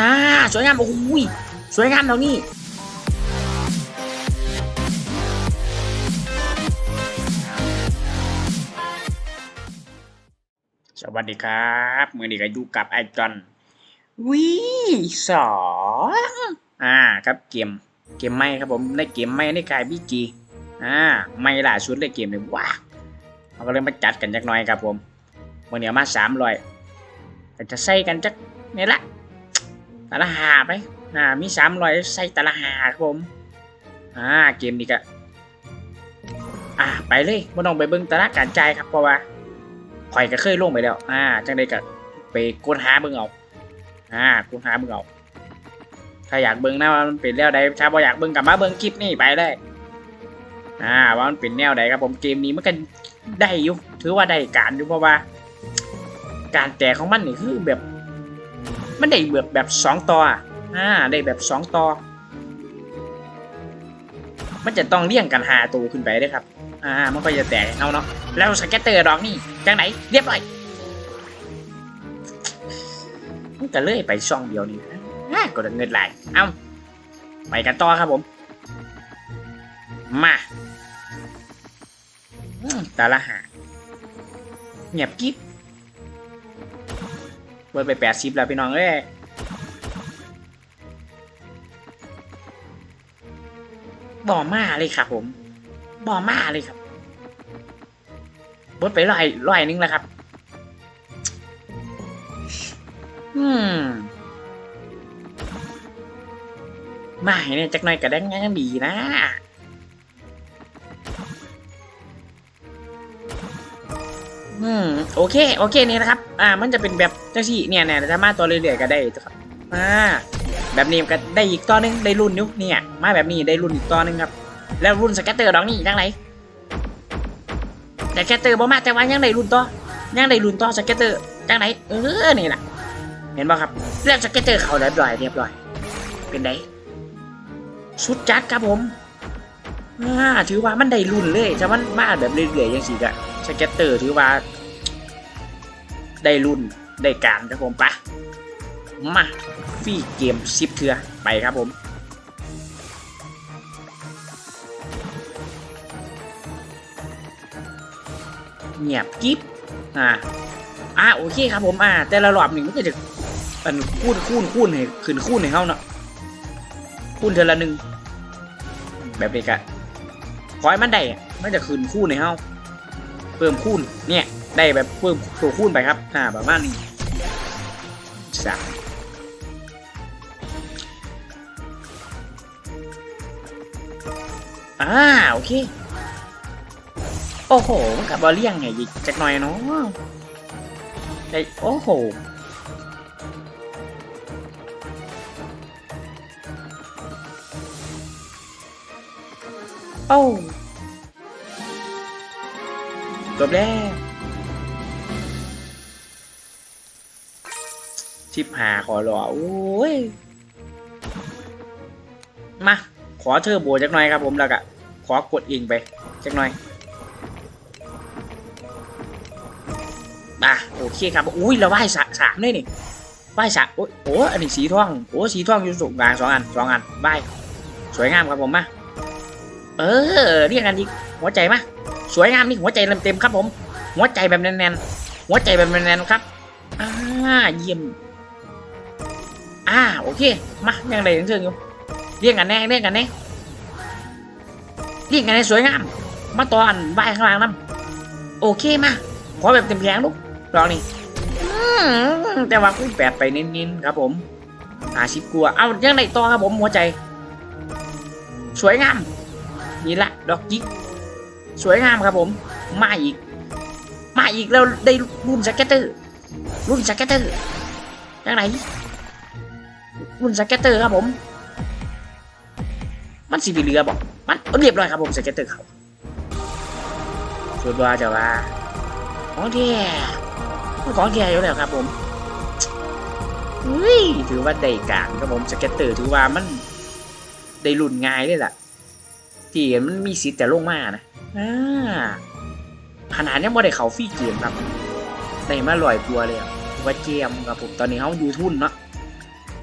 อ่าสวยงามโอ้ยสวยงามแล้วนี่สวัสดีครับมือนี้ก็อยู่กับไอจอนวีสองอ่าครับเกมเกมไม่ครับผมในเกมไม่ในกายบีจีอ่าไม่ล่าสุดเลยเกมเลยว้าเราก็เลยมาจัดกันจักหน่อยครับผมวันนี้เอามาสามร้อยแต่จะใส่กันจักนี่ละ ตะละหาไปอ่ามีสามร้อยใส่ตะละหาครับผมอ่าเกมนี้ก็อ่าไปเลยไม่ต้องไปเบิ่งตะละการจ่ายครับเพราะว่าข่อยก็เคยลงไปแล้ว อ่าจังได้ก็ไปค้นหาเบิ่งเอาอ่าค้นหาเบิ่งเอาถ้าอยากเบิ่งนะว่ามันเป็นแนวใดถ้าบ่อยากเบิ่งกลับมาเบิ่งคลิปนี่ไปเลยอ่าว่ามันเป็นแนวใดครับผมเกมนี้มันก็ได้อยู่ถือว่าได้การอยู่เพราะว่า การแตกของมันนี่คือแบบ มันได้แบบแบบสองต่ออ่าได้แบบสองต่อ มันจะต้องเลี่ยงกันหาตัวขึ้นไปด้วยครับ อ่า มันก็จะแตกเอาเนาะ แล้วสเก็ตเตอร์ดอกนี่จังไหน เรียบร้อยมันก็เลื่อยไปช่องเดียวนี่นะก็ดเงินไหลายเอาไปกันต่อครับผม มาอืมตาละหาเงียบกิ๊บ เปิดไปแปดสิบแล้วพี่น้องเอ้ยบ่อมาเลยครับผมบ่อมาเลยครับเบิดไปร้อยร้อยนึงแล้วครับ อืมมาเนี่ยจักหน่อยก็ได้งานดีนะ อืมโอเคโอเคนี่นะครับ อ่า มันจะเป็นแบบเจังซี่เนี่ยเนี่ยถ้ามาตัวเรื่อยๆก็ได้ครับอ่าแบบนี้ก็ได้อีกตัวหนึงได้รุ่นนิ้วเนี่ย มาแบบนี้ได้รุ่นอีกตัวหนึงครับ แล้วรุ่นสแกตเตอร์ดอกนี่จังไหนแต่สแกตเตอร์บ่มาแต่ว่ายังได้รุ่นต่อยังได้รุ่นต่อสเก็ตเตอร์จังไหนเออนี่แหละเห็นป่ะครับเรียกสเก็ตเตอร์เขาเรียบร้อยเรียบร้อย เป็นไดสุดจัดครับผมอ่าถือว่ามันได้รุ่นเลยจะมันมาแบบเรื่อยๆยังสิกะ สเก็ตเตอร์ถือว่า ได้รุ่นได้การครับผมปะมาฟรีเกมซิปเถือไปครับผมเงียบกิ๊บอ่าอ่าโอเคครับผมอ่า แต่ละรอบหนึ่งมันก็จะอันคูณคูณคูณให้ขึ้นคูณให้เขาเนาะคูณเทอละหนึ่งแบบนี้กะขอให้มันได้มันจะขึ้นคูณให้เขา เพิ่มคูณเนี่ยได้แบบเพิ่มตัวคูณไปครับอ่าประมาณนี้สามอ่าโอเค โอ้โหมันกับบอลเลี่ยงไงอีกจักหน่อยเนาะได้โอ้โหโอ้ จบแล้วชิบหาขอรอโอ้ย มา ขอเทอร์โบจักหน่อยครับผมแล้วก็ขอกดเองไปจักหน่อยอะโอเคครับ อุ้ยเราไหว้สสามเลยนี่ไหว้สะโอ้โอ้อันนี้สีทองโอ้สีทองอยู่สูงกลางสองอันสองอันไหว้สวยงามครับผมมาเออเรียกกันอีหัวใจมา สวยงามนี่หัวใจเต็มๆครับผม หัวใจแบบแน่นๆหัวใจแบบแน่นๆครับอ่าเยี่ยมอ่าโอเคมายังไงยังเชิงอยู่เรียกกันแน่เรียกกันแน่เรียกกันแน่สวยงาม มาตอนไหว้ข้างล่างน้ำโอเคมาขอแบบเต็มแผงลูกลองนี่แต่ว่าคูณแปดไปเน้นๆครับผมหาชิปกลัวเอายังไงต่อครับผมหัวใจ สวยงามนี่แหละดอกจิก สวยงามครับผม มาอีก มาอีกแล้วได้รุ่นสเก็ตเตอร์ รุ่นสเก็ตเตอร์ยังไงรุ่นสเก็ตเตอร์ครับผม มันสีเหลือบอกมันเรียบร้อยครับผมสเก็ตเตอร์เขาสุดว่าจะว่า ของแท้ของแท้อยู่แล้วครับผมเฮ้ยถือว่าได้การครับผมสเก็ตเตอร์ถือว่ามันได้รุ่นง่ายเลยล่ะที่มันมีสิทธิ์แต่ลงมานะ อ่าขนาดยังไม่ได้เขาฟรีเกมครับได้มาลอยตัวเลยอะว่าเกมครับผมตอนนี้เขาอยู่ทุนเนาะ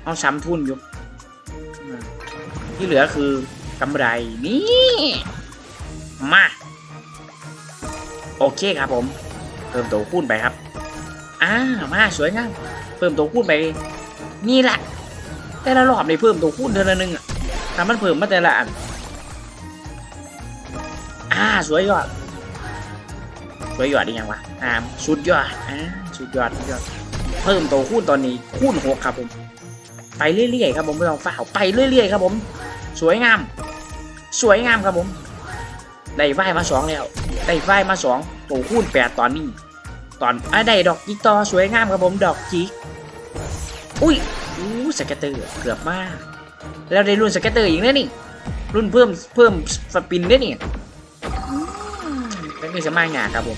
เอาซ้ำทุนอยู่ที่เหลือคือกำไรนี่มา โอเคครับผม เพิ่มตัวคูณไปครับอ่ามาสวยงามเพิ่มตัวคูณไป นี่แหละแต่ละรอบเลยเพิ่มตัวคูณเดือนละหนึ่งอะถ้ามันเพิ่มมาแต่ละอัน อ่าสวยยอดสวยยอดดียังวะอ่าสุดยอดอ่าสุดยอดสุดยอด เพิ่มตัวคูณตอนนี้คูณหกครับผม ไปเรื่อยๆครับผมไม่ต้องฝ้าวไปเรื่อยๆครับผม สวยงาม สวยงามครับผมได้ไฟมาสองแล้วได้ไฟมาสองตัวคูณแปดตอนนี้ตอนอะได้ดอกจิกตอสวยงามครับผมดอกจิกอุ้ยอู้สเก็ตเตอร์เกือบมาก แล้วได้รุ่นสเก็ตเตอร์อีกแล้วนี่รุ่นเพิ่มเพิ่มสปินได้นี่ มเป็นมีสมัยงาครับผม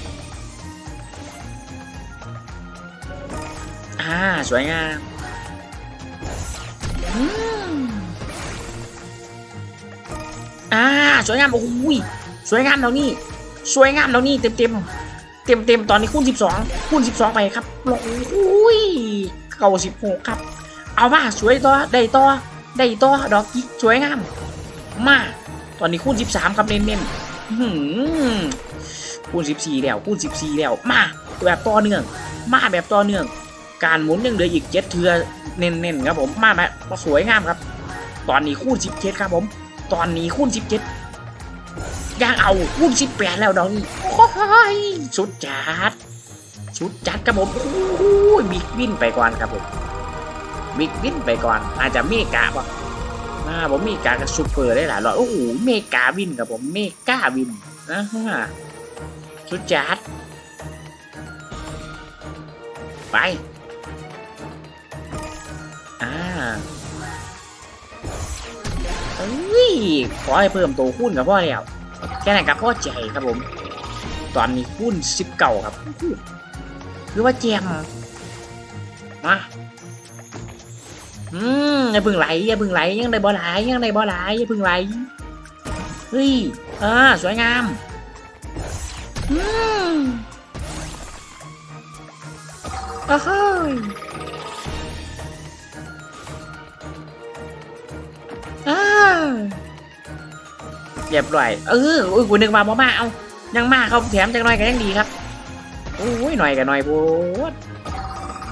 อ่าสวยงามอืมอ่าสวยงามโอ้ยสวยงามแล้วนี่สวยงามแล้วนี่เต็มเต็มเต็มเต็มตอนนี้คูณสิบสองคูณสิบสองไปครับโอ้ยเก้าสิบหกครับ เอามาสวยต่อได้ต่อได้ต่อดอกจิกสวยงาม มา ตอนนี้คูณสิบสามครับเน้นๆอื้อหือ คูณสิบสี่แล้วคูณสิบสี่แล้ว มาแบบต่อเนื่อง มาแบบต่อเนื่อง การหมุนยังเหลืออีกเจ็ดเทือเน้นๆครับผมมาแบบสวยงามครับ ตอนนี้คูณสิบเจ็ดครับผม ตอนนี้คูณสิบเจ็ดย่างเอาคูณสิบแปดแล้วดอกนี้โอ้ยสุดจัดสุดจัดครับผมโอ้ยบิ๊กวินไปก่อนครับผมบิ๊กวินไปก่อน อาจจะเมกาป่ะมาผมเมกากับซูเปอร์ได้หลายรอบโอ้โหเมกาวินครับผมเมกาวินนะฮะ สุดจัดไป อ่าเอ้ย ขอให้เพิ่มตัวคูณกับพ่อแล้วแค่นั้นกับพ่อใจครับผม ตอนนี้คูณสิบเก่าครับคือว่าแจมมาอืมอย่าเพึ่งไหลอย่าเพึ่งไหลยังได้บ่ไหลยังได้บ่ไหลอย่าเพึ่งไหลเฮ้ยอ่าสวยงาม อ้าวเฮ้ยอ่าเรียบร้อยเออโอ้ยกูนึกมาบ่มาเอายังมาเขาแถมจังหน่อยก็ยังดีครับโอ้ยหน่อยกับหน่อยโพด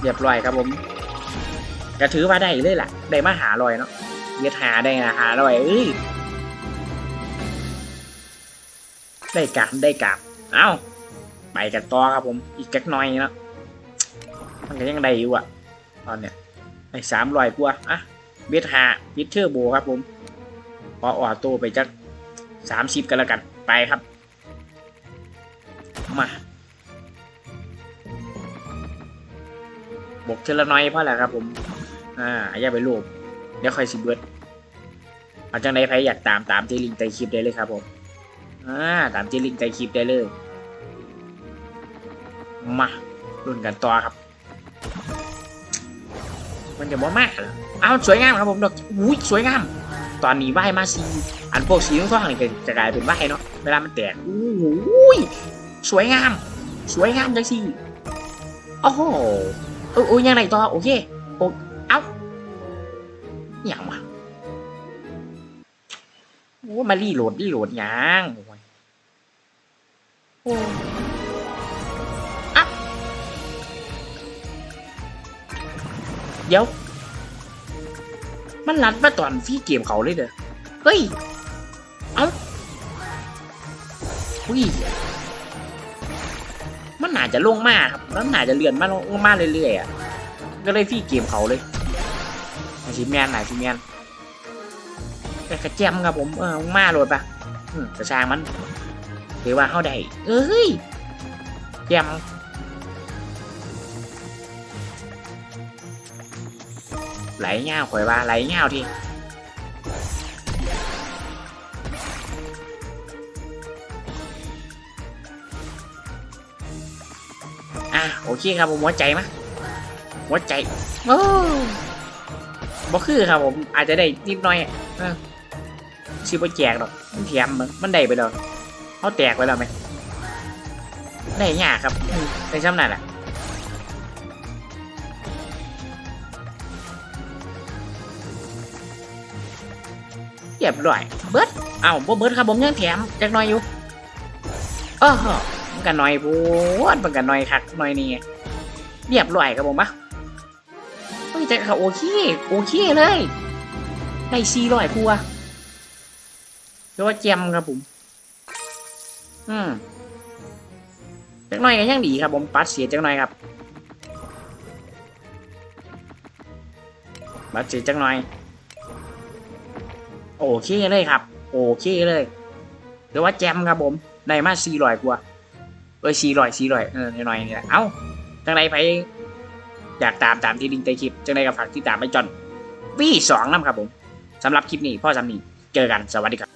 เรียบร้อยครับผมก็ถือว่าได้เลยล่ะ ได้มาหาลอยเนาะเย็ดหาได้นะหาลอยเอ้ยได้กามได้กามเอ้าไปกันต่อครับผม อีกจักหน่อยเนาะ มันก็ยังได้อยู่อะตอนเนี้ยได้สามรอยกว่าอะเบ็ดหาบิดเทอร์โบครับผมพอออโต้ไปจักสามสิบกันแล้วกันไปครับ มาบกเทละน้อยเพราะอะไรครับผม อ่าอย่าไปรูปเดี๋ยวค่อยสิเบิดเอาจังใดใครอยากตามตามที่ลิงใต้คลิปได้เลยครับผม อ่าตามที่ลิงใต้คลิปได้เลย มารุ่นกันต่อครับ มันจะบ่มากเหรอเอาสวยงามครับผมดอกอุ้ยสวยงาม ตอนนี้ไหวมาสีอันพวกสีท้องๆนี่ก็จะกลายเป็นไหวเนาะเวลามันแตกอู้ยสวยงาม สวยงามจังสิโอ้โหเออโอ้ยยังไงต่อโอเคโอเอ้าอย่างวะโอ้มารีโหลดรีโหลดยังโอ้ เดี๋ยว มันรัดมาตอนฟรีเกมเขาเลยเด้อเฮ้ย เอ้าอุ้ยมันน่าจะลงมาครับมันน่าจะเลื่อนมาลงมาเรื่อยๆอะ ก็เลยฟรีเกมเขาเลยอชิแมนหนาชิแมนแต่กระแจมครับผมเออลงมาโหลดปะอืมกระชางมันถือว่าเข้าได้เอ้ยแจม ไหลเงาข่อยว่าไหลเงาทีอะโอเคครับผมหัวใจมะหัวใจโอ้บ่คือครับผมอาจจะได้นิดหน่อยอชื่อบ่แจกหรอกมันแถมมันมันได้ไปแล้วเขาแตกไปแล้วไหมได้ยากครับในช่ำนั่นแหละ รียบร้อย เบิร์ดเอ้าบ่เบิร์ดครับผมยังแถมจักน่อยอยู่เออมันกันน่อยพูดมันกันน่อยคักน่อยนี่เรียบร้อยครับผมปะเฮ้ยแต่เขาโอเคโอเคเลยได้สี่ร้อยพัวเรียกว่าแจมครับผม อืมจักน่อยก็ยังดีครับผมปัดเสียจักน่อยครับปัดเสียจักน่อย โอเคเลยครับ โอเคเลยเรียกว่าแจมครับผมได้มาสี่ร้อยกว่าเอ้ยสี่ร้อยสี่ร้อยเออหน่อยๆนี่แหละเอ้าจังไรไปอยากตามตามที่ลิงก์ใต้คลิปจังไรก็ฝากที่ตามไปจอนวี่สองน้ำครับผมสำหรับคลิปนี้พ่อสามีเจอกันสวัสดีครับ